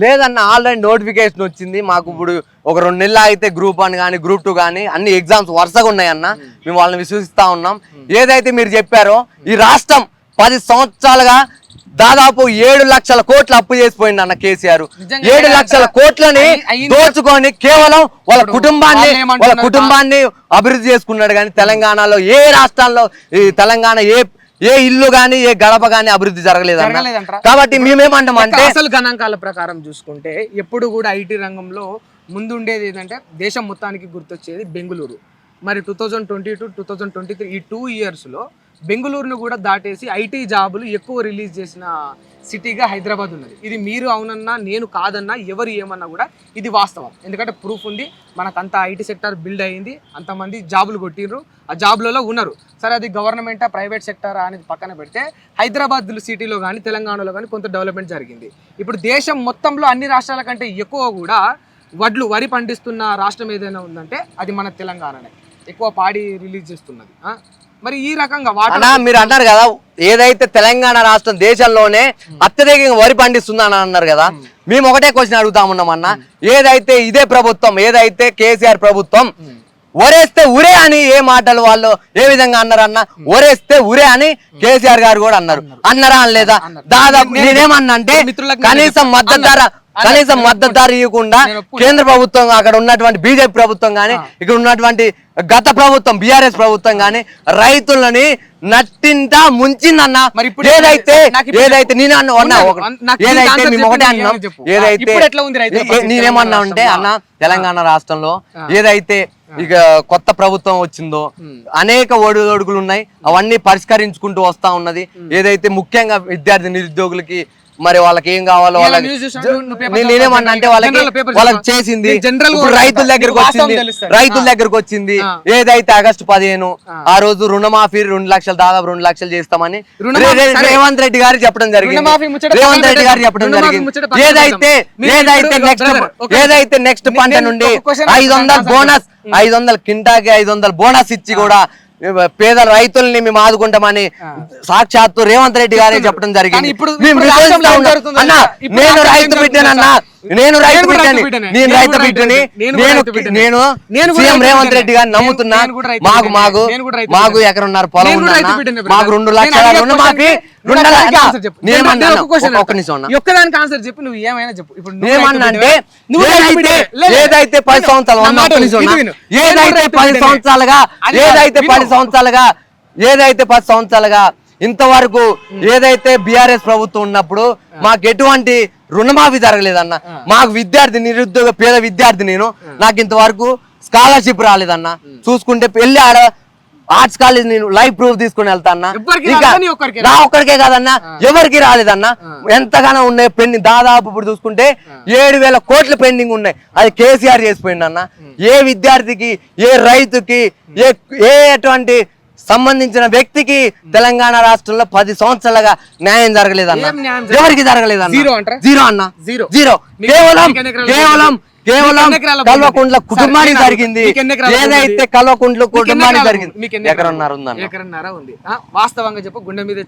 లేదన్న already notification వచ్చింది. మాకు ఇప్పుడు ఒక రెండు నెలలు అయితే గ్రూప్ వన్ కానీ గ్రూప్ టూ కానీ అన్ని ఎగ్జామ్స్ వరుసగా ఉన్నాయన్న. మేము వాళ్ళని విశ్వసిస్తా ఉన్నాం. ఏదైతే మీరు చెప్పారో ఈ రాష్ట్రం పది సంవత్సరాలుగా దాదాపు ఏడు లక్షల కోట్లు అప్పు చేసిపోయింది అన్న కేసీఆర్. ఏడు? లక్షల కోట్లని. దోచుకొని కేవలం వాళ్ళ కుటుంబాన్ని? వాళ్ళ కుటుంబాన్ని అభివృద్ధి చేసుకున్నాడు కానీ తెలంగాణలో ఏ రాష్ట్రాల్లో ఈ తెలంగాణ ఏ ఏ ఇల్లు గాని ఏ గడప గాని అభివృద్ధి జరగలేదంటారా? కాబట్టి మేమేమంటాం అంటే అసలు గణాంకాల ప్రకారం చూసుకుంటే ఎప్పుడు కూడా ఐటీ రంగంలో ముందు ఉండేది ఏంటంటే దేశం మొత్తానికి గుర్తొచ్చేది బెంగళూరు మరి two thousand twenty two two thousand twenty three ఈ టూ ఇయర్స్లో బెంగళూరును కూడా దాటేసి ఐటీ జాబులు ఎక్కువ రిలీజ్ చేసిన సిటీగా హైదరాబాద్ ఉన్నది. ఇది మీరు అవునన్నా నేను కాదన్నా ఎవరు ఏమన్నా కూడా ఇది వాస్తవం. ఎందుకంటే ప్రూఫ్ ఉంది మనకంత ఐటీ సెక్టర్ బిల్డ్ అయ్యింది అంతమంది జాబులు కొట్టిండ్రు ఆ జాబ్లలో ఉన్నారు. సరే అది గవర్నమెంటా ప్రైవేట్ సెక్టరా అనేది పక్కన పెడితే హైదరాబాద్ సిటీలో కానీ తెలంగాణలో కానీ కొంత డెవలప్మెంట్ జరిగింది. ఇప్పుడు దేశం మొత్తంలో అన్ని రాష్ట్రాల కంటే ఎక్కువ కూడా వడ్లు వరి పండిస్తున్న రాష్ట్రం ఏదైనా ఉందంటే అది మన తెలంగాణనే. ఎక్కువ పాడి రిలీజ్ చేస్తున్నది. మరి ఈ రకంగా వాటర్ అన్నా మీరు అన్నారు కదా ఏదైతే తెలంగాణ రాష్ట్రం దేశంలోనే అత్యధికంగా వరి పండిస్తుంది అని అన్నారు కదా మేము. ఒకటే క్వశ్చన్ అడుగుతా ఉన్నాం అన్న. ఏదైతే ఇదే ప్రభుత్వం ఏదైతే కేసీఆర్ ప్రభుత్వం ఒరేస్తే ఉరే అని ఏ మాటలు వాళ్ళు ఏ విధంగా అన్నారు అన్న ఒరేస్తే ఉరే అని కేసీఆర్ గారు కూడా అన్నారు. అన్నారా. అన్నారు. దాదాపు నేను- నేనేమన్నా అంటే కనీసం. మద్దతు ధర. కనీసం మద్దతు ధర ఇవ్వకుండా. కేంద్ర ప్రభుత్వం అక్కడ ఉన్నటువంటి బీజేపీ ప్రభుత్వం గానీ ఇక్కడ ఉన్నటువంటి గత ప్రభుత్వం బీఆర్ఎస్ ప్రభుత్వం గానీ రైతులని నట్టింట ముంచిందన్న. మరి ఏదైతే ఏదైతే నేను అన్న ఏదైతే మేము ఒకటే అన్నాం. ఏదైతే నేనేమన్నా అంటే అన్న తెలంగాణ రాష్ట్రంలో ఏదైతే ఇక కొత్త ప్రభుత్వం వచ్చిందో అనేక ఒడిదొడుకులు ఉన్నాయి. అవన్నీ పరిష్కరించుకుంటూ వస్తా ఉన్నది. ఏదైతే ముఖ్యంగా విద్యార్థి నిరుద్యోగులకి మరి వాళ్ళకి ఏం కావాలో నేనేమన్నా అంటే వాళ్ళకి వాళ్ళకి. చేసింది రైతుల దగ్గరకు వచ్చింది. రైతుల. దగ్గరకు వచ్చింది. ఏదైతే ఆగస్టు పదిహేను ఆ రోజు రుణమాఫీ రెండు లక్షలు దాదాపు రెండు లక్షలు చేస్తామని. రేవంత్ రెడ్డి గారు చెప్పడం జరిగింది రేవంత్ రెడ్డి గారు. చెప్పడం జరిగింది ఏదైతే ఏదైతే నెక్స్ట్ ఏదైతే నెక్స్ట్ పంట నుండి ఐదు వందల బోనస్. ఐదు వందల కింటాకి ఐదు వందల బోనస్ ఇచ్చి కూడా పేద రైతుల్ని మేము ఆదుకుంటామని సాక్షాత్తు రేవంత్ రెడ్డి గారే చెప్పడం జరిగింది. నేను రైతు బిడ్డనన్నా? నేను రైతు బిడ్డని. నేను రైతు బిడ్డని. నేను నేను సీఎం రేవంత్. రెడ్డి గారిని నేను- నమ్ముతున్నా మాకు. మాకు మాకు. ఎకరన్నర పొలం మాకు. రెండు లక్షల రెండు ఒక్కదానికి ఆన్సర్ చెప్పు నువ్వు ఏమైనా చెప్పు ఇప్పుడు ఏదైతే పది. సంవత్సరాలు ఏదైతే పది. సంవత్సరాలుగా ఏదైతే. పది సంవత్సరాలుగా ఏదైతే పది సంవత్సరాలుగా ఇంతవరకు ఏదైతే బిఆర్ఎస్ ప్రభుత్వం ఉన్నప్పుడు మాకు ఎటువంటి రుణమాఫీ జరగలేదన్న. మాకు విద్యార్థి నిరుద్యోగ పేద విద్యార్థి నేను. నాకు ఇంతవరకు స్కాలర్షిప్ రాలేదన్న. చూసుకుంటే పెళ్ళి ఆడ ఆర్ట్స్ కాలేజ్ నేను లైఫ్ ప్రూఫ్ తీసుకుని వెళ్తాన్నా? నీ ఒక్కడికే కాదన్నా. ఎవరికి రాలేదన్నా. ఎంతగానో ఉన్నాయి పెండింగ్. దాదాపు ఇప్పుడు చూసుకుంటే ఏడు వేల కోట్ల పెండింగ్ ఉన్నాయి. అది కేసీఆర్ చేసిపోయింది అన్న ఏ విద్యార్థికి ఏ రైతుకి ఏ ఏ అటువంటి సంబంధించిన వ్యక్తికి తెలంగాణ రాష్ట్రంలో పది సంవత్సరాలుగా న్యాయం జరగలేదన్న ఏం న్యాయం జరగలేదు? ఎవరికి జరగలేదన్న జీరో అన్న జీరో. జీరో కేవలం కేవలం? కేవలం? కల్వకుంట్ల సరే, కుటుంబానికి జరిగింది ఏదైతే? కల్వకుంట్ల ఎన్ని కుటుంబానికి జరిగింది ఎకరన్నర? ఉందన్న ఎకరన్నర ఉంది వాస్తవంగా చెప్పు గుండె మీద.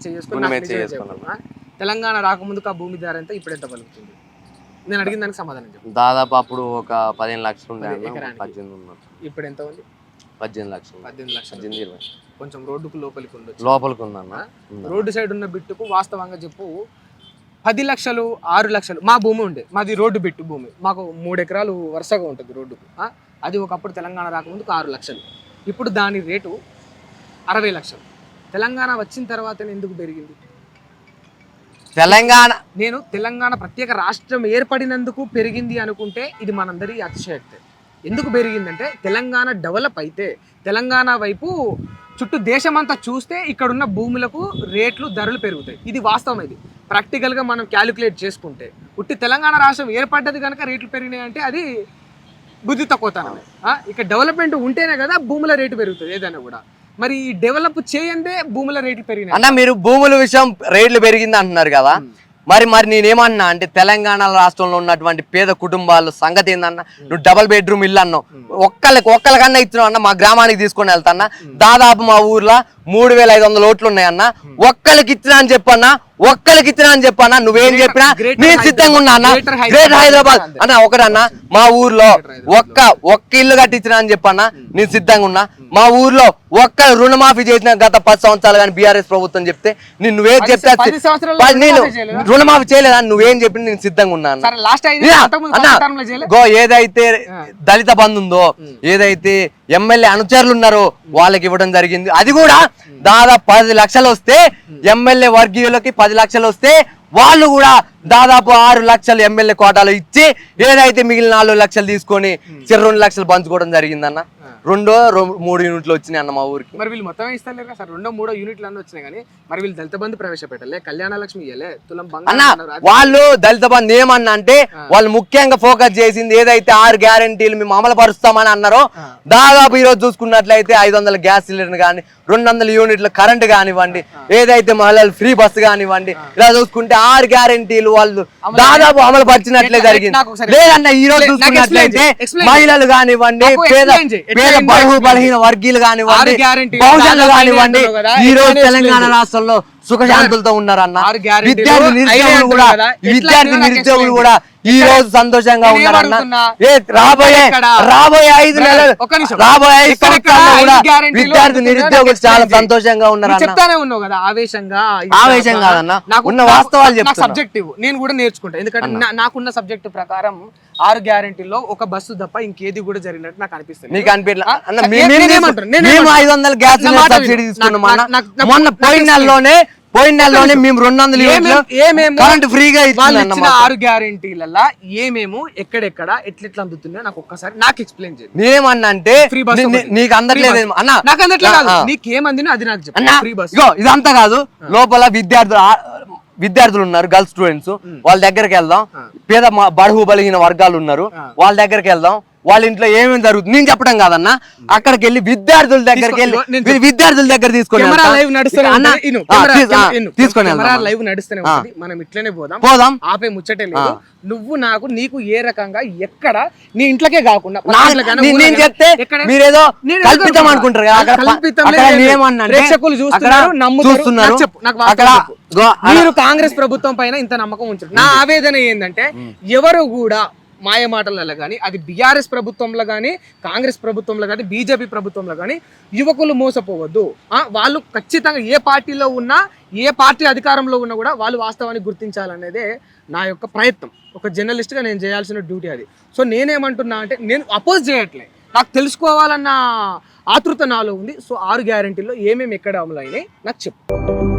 తెలంగాణ రాకముందుకు ఆ భూమి ధర ఎంత ఇప్పుడు ఎంత పలుకుతుంది నేను అడిగిన దానికి సమాధానం చెప్పు దాదాపు అప్పుడు ఒక పదిహేను లక్షలు ఉండే అన్న. ఇప్పుడు ఎంత ఉంది పద్దెనిమిది లక్షలు. పద్దెనిమిది లక్షలు. పద్దెనిమిది ఇరవై. కొంచెం రోడ్డుకు లోపలికి ఉండొచ్చు. లోపలికి ఉందన్న. రోడ్డు సైడ్ ఉన్న బిట్టుకు వాస్తవంగా చెప్పు పది లక్షలు ఆరు లక్షలు మా భూమి ఉండే. మాది రోడ్డు బిట్టు భూమి. మాకు మూడు ఎకరాలు వరుసగా ఉంటుంది రోడ్డుకు? అది ఒకప్పుడు తెలంగాణ రాకముందుకు ఆరు లక్షలు. ఇప్పుడు దాని రేటు అరవై లక్షలు. తెలంగాణ వచ్చిన తర్వాత ఎందుకు పెరిగింది? తెలంగాణ నేను తెలంగాణ ప్రత్యేక రాష్ట్రం ఏర్పడినందుకు పెరిగింది అనుకుంటే ఇది మనందరి అతిశయక్తే. ఎందుకు పెరిగిందంటే తెలంగాణ డెవలప్ అయితే తెలంగాణ వైపు చుట్టూ దేశమంతా చూస్తే ఇక్కడున్న భూములకు రేట్లు ధరలు పెరుగుతాయి. ఇది వాస్తవం ఇది. ప్రాక్టికల్గా మనం క్యాలిక్యులేట్ చేసుకుంటే ఉట్టి తెలంగాణ రాష్ట్రం ఏర్పడ్డది కనుక రేట్లు పెరిగినాయి అంటే అది బుద్ధి తక్కువతనమే ఆ, ఇక డెవలప్మెంట్ ఉంటేనే కదా భూముల రేటు పెరుగుతుంది ఏదైనా కూడా. మరి ఈ డెవలప్ చేయందే భూముల రేట్లు పెరిగినాయి. అన్న మీరు భూముల విషయం రేట్లు పెరిగింది అంటున్నారు కదా. మరి మరి నేనేమన్నా అంటే తెలంగాణ రాష్ట్రంలో ఉన్నటువంటి పేద కుటుంబాలు సంగతి ఏందన్న? నువ్వు డబల్ బెడ్రూమ్ ఇల్లు అన్నావు ఒక్కళ్ళకి ఒక్కళ్ళకన్నా ఇచ్చినావు అన్న మా గ్రామానికి తీసుకొని వెళ్తాన్నా. దాదాపు మా ఊర్లో మూడు వేల ఐదు వందల ఓట్లు ఉన్నాయన్న ఒక్కరికి ఇచ్చినా అని చెప్పన్నా ఒక్కరికి ఇచ్చినా అని చెప్పన్నా నువ్వేం చెప్పినా నేను సిద్ధంగా ఉన్నా అన్న. Greater Hyderabad great Hyderabad. అన్న ఒకటన్నా మా ఊర్లో ఒక్క ఒక్క ఇల్లు కట్టించినా అని చెప్పన్నా నేను సిద్ధంగా ఉన్నా. మా ఊర్లో ఒక్క రుణమాఫీ చేసిన గత పది సంవత్సరాలు కానీ బీఆర్ఎస్ ప్రభుత్వం చెప్తే నేను నువ్వేం చెప్తే నేను రుణమాఫీ చేయలేదా? నువ్వేం చెప్పి నేను సిద్ధంగా ఉన్నా అన్న. గో ఏదైతే దళిత బంధు ఉందో ఏదైతే ఎమ్మెల్యే అనుచరులు ఉన్నారో వాళ్ళకి ఇవ్వడం జరిగింది. అది కూడా దాదాపు పది లక్షలు వస్తే ఎమ్మెల్యే వర్గీయులకి పది లక్షలు వస్తే వాళ్ళు కూడా దాదాపు ఆరు లక్షలు ఎమ్మెల్యే కోటాలు ఇచ్చి ఏదైతే మిగిలిన నాలుగు లక్షలు తీసుకొని చిరు రెండు లక్షలు పంచుకోవడం జరిగిందన్న. రెండో మూడు యూనిట్లు వచ్చినాయి అన్న మా ఊరికి. మరి వీళ్ళు మొత్తం ఇస్తలేరు కదా సార్? రెండో మూడో యూనిట్లు అన్నీ వచ్చినాయి కానీ మరి వీళ్ళు దళిత బంధు ప్రవేశపెట్టలే కళ్యాణ లక్ష్మి ఇయ్యలే తులం అన్న వాళ్ళు దళిత బంధు ఏమన్నా అంటే వాళ్ళు ముఖ్యంగా ఫోకస్ చేసింది ఏదైతే ఆరు గ్యారంటీలు మేము అమలు పరుస్తామని అన్నారో దాదాపు ఈ రోజు చూసుకున్నట్లయితే ఐదు వందల గ్యాస్ సిలిండర్ కానీ రెండు వందల యూనిట్ల కరెంట్ కానివ్వండి ఏదైతే మహిళలు ఫ్రీ బస్సు కానివ్వండి ఇలా చూసుకుంటే ఆరు గ్యారంటీలు వాళ్ళు దాదాపు అమలు పరిచినట్లే జరిగింది. లేదన్న ఈ రోజు చూసుకున్నట్లయితే మహిళలు కానివ్వండి పేద పేద బడుగు? బలహీన వర్గీయులు కానివ్వండి బహుజనులు కానివ్వండి ఈ రోజు తెలంగాణ? రాష్ట్రంలో సుఖశాంతులతో ఉన్నారన్న. విద్యార్థి నిరుద్యోగులు కూడా విద్యార్థి నిరుద్యోగులు కూడా ఈ రోజు సంతోషంగా నేను ఉన్నారన్న రాబోయే? రాబోయే ఐదు నెలలు. రాబోయే ఐదు కూడా విద్యార్థి నిరుద్యోగులు చాలా. సంతోషంగా ఉన్నారన్న చెప్తానే ఉన్నావు కదా ఆవేశంగా ఆవేశం. కాదన్న. ఉన్న వాస్తవాలు. సబ్జెక్టివ్ నేను కూడా నేర్చుకుంటా ఎందుకంటే నాకున్న సబ్జెక్ట్ ప్రకారం ఆరు గ్యారెంటీలో ఒక బస్సు తప్ప ఇంకేది కూడా జరిగినట్టు నాకు అనిపిస్తుంది నీకు అనిపించలే ఆ, అన్న నేను- మీ- మేము నేనేమంటున్నా? తీసుకు- నేనేమంటున్నా? మేము ఐదు వందల గ్యాస్ సబ్సిడీ. తీసుకున్నాం మొన్న పోయిన. నెలలోనే పోయిన నెలలోనే మేము రెండు వందల కరెంట్ ఫ్రీగా ఇచ్చిన ఆరు గ్యారెంటీలలో ఏమేమో ఎక్కడెక్కడ ఎట్లెట్లా అందుతుందో నాకు ఒక్కసారి నాకు ఎక్స్ప్లెయిన్ చేయండి. నేనేమన్నా అంటే నీకు అందట్లేదు అన్న నాకు అందట్లే కాదు ఆ, ఆ. నీకేమందినో అది నాకు చెప్పు. ఫ్రీ బస్ ఇదంతా కాదు. లోపల విద్యార్థులు విద్యార్థులు ఉన్నారు గర్ల్స్ స్టూడెంట్స్. వాళ్ళ దగ్గరికి వెళ్దాం. పేద బడుగు బలిగిన వర్గాలు ఉన్నారు. వాళ్ళ దగ్గరికి వెళ్దాం. వాళ్ళ ఇంట్లో ఏమేమి జరుగుతుంది? నేను చెప్పడం కాదన్న. అక్కడికి వెళ్ళి విద్యార్థుల దగ్గరికి వెళ్ళి విద్యార్థుల దగ్గర తీసుకొని. లైవ్ తీసుకొని నడుస్తూనే మనం ఇట్లనే పోదాం. పోదాం. ఆపే ముచ్చటే లేదు. నువ్వు నాకు నీకు ఏ రకంగా ఎక్కడ నీ ఇంట్లోకే కాకుండా నేను చెప్తే మీరేదో కల్పితం. అనుకుంటారు ప్రేక్షకులు చూస్తున్నారు అక్కడ. గో- మీరు కాంగ్రెస్ ప్రభుత్వం పైన ఇంత నమ్మకం ఉంచారు. నా ఆవేదన ఏంటంటే ఎవరు కూడా మాయ మాటలలో కానీ అది బీఆర్ఎస్ ప్రభుత్వంలో కానీ కాంగ్రెస్ ప్రభుత్వంలో కానీ బీజేపీ ప్రభుత్వంలో కానీ యువకులు మోసపోవద్దు. వాళ్ళు ఖచ్చితంగా ఏ పార్టీలో ఉన్నా ఏ పార్టీ అధికారంలో ఉన్నా కూడా వాళ్ళు వాస్తవాన్ని గుర్తించాలనేదే నా యొక్క ప్రయత్నం. ఒక జర్నలిస్ట్గా నేను చేయాల్సిన డ్యూటీ అది. సో నేనేమంటున్నా అంటే నేను అపోజ్ చేయట్లే. నాకు తెలుసుకోవాలన్న ఆతృత నాలో ఉంది. సో ఆరు గ్యారెంటీలో ఏమేమి ఎక్కడ అమలు అయినాయి నాకు చెప్పు.